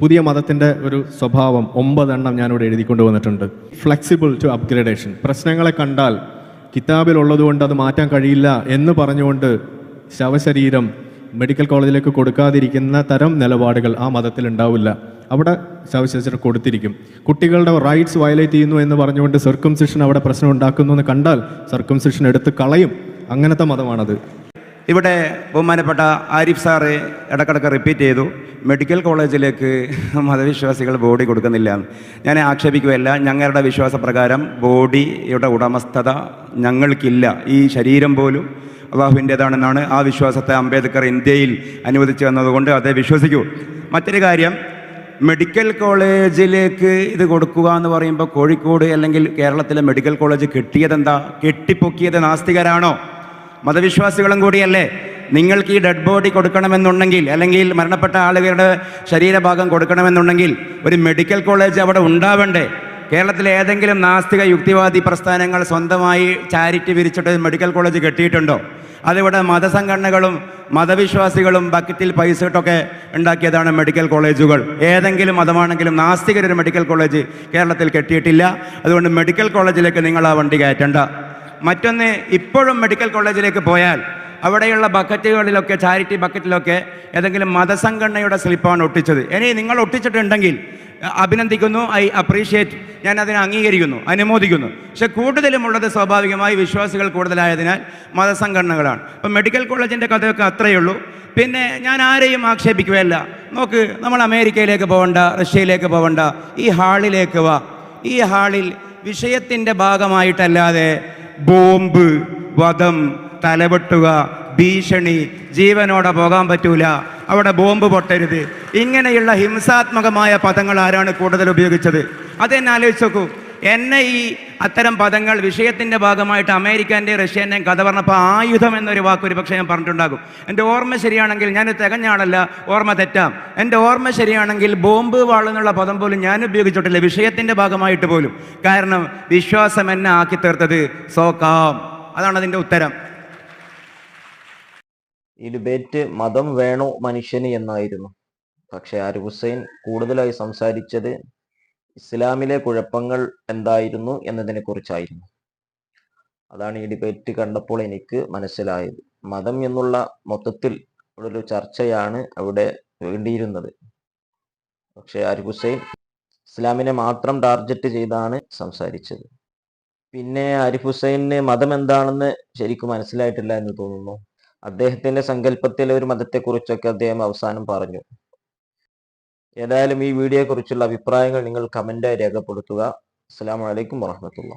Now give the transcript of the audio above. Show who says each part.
Speaker 1: പുതിയ മതത്തിന്റെ ഒരു സ്വഭാവം ഒമ്പതെണ്ണം ഞാനിവിടെ എഴുതിക്കൊണ്ട് വന്നിട്ടുണ്ട്. ഫ്ലെക്സിബിൾ ടു അപ്ഗ്രേഡേഷൻ പ്രശ്നങ്ങളെ കണ്ടാൽ കിതാബിലുള്ളതുകൊണ്ട് അത് മാറ്റാൻ കഴിയില്ല എന്ന് പറഞ്ഞുകൊണ്ട് ശവശരീരം മെഡിക്കൽ കോളേജിലേക്ക് കൊടുക്കാതിരിക്കുന്ന തരം നിലപാടുകൾ ആ മതത്തിൽ ഉണ്ടാവില്ല. അവിടെ ശവശരീരം കൊടുത്തിരിക്കും. കുട്ടികളുടെ റൈറ്റ്സ് വയലേറ്റ് ചെയ്യുന്നു എന്ന് പറഞ്ഞുകൊണ്ട് സർക്കംസിഷൻ അവിടെ പ്രശ്നം ഉണ്ടാക്കുന്നു എന്ന് കണ്ടാൽ സർക്കംസിഷൻ എടുത്ത് കളയും. അങ്ങനത്തെ മതമാണത്.
Speaker 2: ഇവിടെ ബഹുമാനപ്പെട്ട ആരിഫ് സാറ് ഇടക്കിടക്ക് റിപ്പീറ്റ് ചെയ്തു. മെഡിക്കൽ കോളേജിലേക്ക് മതവിശ്വാസികൾ ബോഡി കൊടുക്കുന്നില്ല. ഞാൻ ആക്ഷേപിക്കുകയല്ല. ഞങ്ങളുടെ വിശ്വാസപ്രകാരം ബോഡിയുടെ ഉടമസ്ഥത ഞങ്ങൾക്കില്ല. ഈ ശരീരം പോലും അള്ളാഹുവിന്റേതാണെന്നാണ് ആ വിശ്വാസത്തെ അംബേദ്കർ ഇന്ത്യയിൽ അനുവദിച്ചു വന്നതുകൊണ്ട് അതേ വിശ്വസിക്കൂ. മറ്റൊരു കാര്യം മെഡിക്കൽ കോളേജിലേക്ക് ഇത് കൊടുക്കുക എന്ന് പറയുമ്പോൾ കോഴിക്കോട് അല്ലെങ്കിൽ കേരളത്തിലെ മെഡിക്കൽ കോളേജ് കെട്ടിയതെന്താ? കെട്ടിപ്പൊക്കിയത് നാസ്തികരാണോ? മതവിശ്വാസികളും കൂടിയല്ലേ? നിങ്ങൾക്ക് ഈ ഡെഡ് ബോഡി കൊടുക്കണമെന്നുണ്ടെങ്കിൽ അല്ലെങ്കിൽ മരണപ്പെട്ട ആളുകളുടെ ശരീരഭാഗം കൊടുക്കണമെന്നുണ്ടെങ്കിൽ ഒരു മെഡിക്കൽ കോളേജ് അവിടെ ഉണ്ടാവണ്ടേ? കേരളത്തിലെ ഏതെങ്കിലും നാസ്തിക യുക്തിവാദി പ്രസ്ഥാനങ്ങൾ സ്വന്തമായി ചാരിറ്റി വിരിച്ചിട്ട് മെഡിക്കൽ കോളേജ് കെട്ടിയിട്ടുണ്ടോ? അതിവിടെ മതസംഘടനകളും മതവിശ്വാസികളും ബക്കറ്റിൽ പൈസ ഇട്ടൊക്കെ ഉണ്ടാക്കിയതാണ് മെഡിക്കൽ കോളേജുകൾ ഏതെങ്കിലും മതമാണെങ്കിലും നാസ്തികരൊരു മെഡിക്കൽ കോളേജ് കേരളത്തിൽ കെട്ടിയിട്ടില്ല. അതുകൊണ്ട് മെഡിക്കൽ കോളേജിലേക്ക് നിങ്ങൾ ആ വണ്ടി കയറ്റണ്ട. മറ്റൊന്ന് ഇപ്പോഴും മെഡിക്കൽ കോളേജിലേക്ക് പോയാൽ അവിടെയുള്ള ബക്കറ്റുകളിലൊക്കെ ചാരിറ്റി ബക്കറ്റിലൊക്കെ ഏതെങ്കിലും മതസംഘടനയുടെ സ്ലിപ്പാണ് ഒട്ടിച്ചത്. ഇനി നിങ്ങൾ ഒട്ടിച്ചിട്ടുണ്ടെങ്കിൽ അഭിനന്ദിക്കുന്നു ഐ അപ്രീഷിയേറ്റ് ഞാൻ അതിനെ അംഗീകരിക്കുന്നു അനുമോദിക്കുന്നു. പക്ഷെ കൂടുതലും ഉള്ളത് സ്വാഭാവികമായി വിശ്വാസികൾ കൂടുതലായതിനാൽ മതസംഘടനകളാണ്. അപ്പം മെഡിക്കൽ കോളേജിന്റെ കഥയൊക്കെ അത്രയേ ഉള്ളൂ. പിന്നെ ഞാൻ ആരെയും ആക്ഷേപിക്കുകയല്ല. നോക്ക് നമ്മൾ അമേരിക്കയിലേക്ക് പോകണ്ട റഷ്യയിലേക്ക് പോകണ്ട ഈ ഹാളിലേക്ക് വാ. ഈ ഹാളിൽ വിഷയത്തിന്റെ ഭാഗമായിട്ടല്ലാതെ ബോംബ് വധം തലവെട്ടുക ഭീഷണി ജീവനോടെ പോകാൻ പറ്റൂല. അവിടെ ബോംബ് പൊട്ടരുത്. ഇങ്ങനെയുള്ള ഹിംസാത്മകമായ പദങ്ങൾ ആരാണ് കൂടുതൽ ഉപയോഗിച്ചത്? അതെന്നെ ആലോചിച്ച് നോക്കൂ. എന്നെ ഈ അത്തരം പദങ്ങൾ വിഷയത്തിന്റെ ഭാഗമായിട്ട് അമേരിക്കന്റെ റഷ്യന്റെയും കഥ പറഞ്ഞപ്പോൾ ആയുധം എന്നൊരു വാക്ക് പക്ഷേ ഞാൻ പറഞ്ഞിട്ടുണ്ടാകും. എന്റെ ഓർമ്മ ശരിയാണെങ്കിൽ ഞാൻ തികഞ്ഞ ആളല്ല ഓർമ്മ തെറ്റാം. എന്റെ ഓർമ്മ ശരിയാണെങ്കിൽ ബോംബ് വാളെന്നുള്ള പദം പോലും ഞാൻ ഉപയോഗിച്ചിട്ടില്ല വിഷയത്തിന്റെ ഭാഗമായിട്ട് പോലും. കാരണം വിശ്വാസം എന്നെ ആക്കി തീർത്തത് സോക്കാം. അതാണ് അതിന്റെ ഉത്തരം.
Speaker 3: ഈ ഡിബേറ്റ് മതം വേണോ മനുഷ്യന് എന്നായിരുന്നു. പക്ഷെ ആരിഫ് ഹുസൈൻ കൂടുതലായി സംസാരിച്ചത് ഇസ്ലാമിലെ കുഴപ്പങ്ങൾ എന്തായിരുന്നു എന്നതിനെ കുറിച്ചായിരുന്നു അതാണ് ഈ ഡിബേറ്റ് കണ്ടപ്പോൾ എനിക്ക് മനസ്സിലായത്. മതം എന്നുള്ള മൊത്തത്തിൽ ഒരു ചർച്ചയാണ് അവിടെ വേണ്ടിയിരുന്നത്. പക്ഷെ ആരിഫ് ഹുസൈൻ ഇസ്ലാമിനെ മാത്രം ടാർജറ്റ് ചെയ്താണ് സംസാരിച്ചത്. പിന്നെ ആരിഫ് ഹുസൈന് മതം എന്താണെന്ന് ശരിക്കും മനസ്സിലായിട്ടില്ല എന്ന് തോന്നുന്നു. അദ്ദേഹത്തിന്റെ സങ്കല്പത്തിലെ ഒരു മതത്തെക്കുറിച്ചൊക്കെ അദ്ദേഹം അവസാനം പറഞ്ഞു. ഏതായാലും ഈ വീഡിയോയെക്കുറിച്ചുള്ള അഭിപ്രായങ്ങൾ നിങ്ങൾ കമന്റായി രേഖപ്പെടുത്തുക. അസ്സാം വലൈക്കും വാഹമത്തുള്ള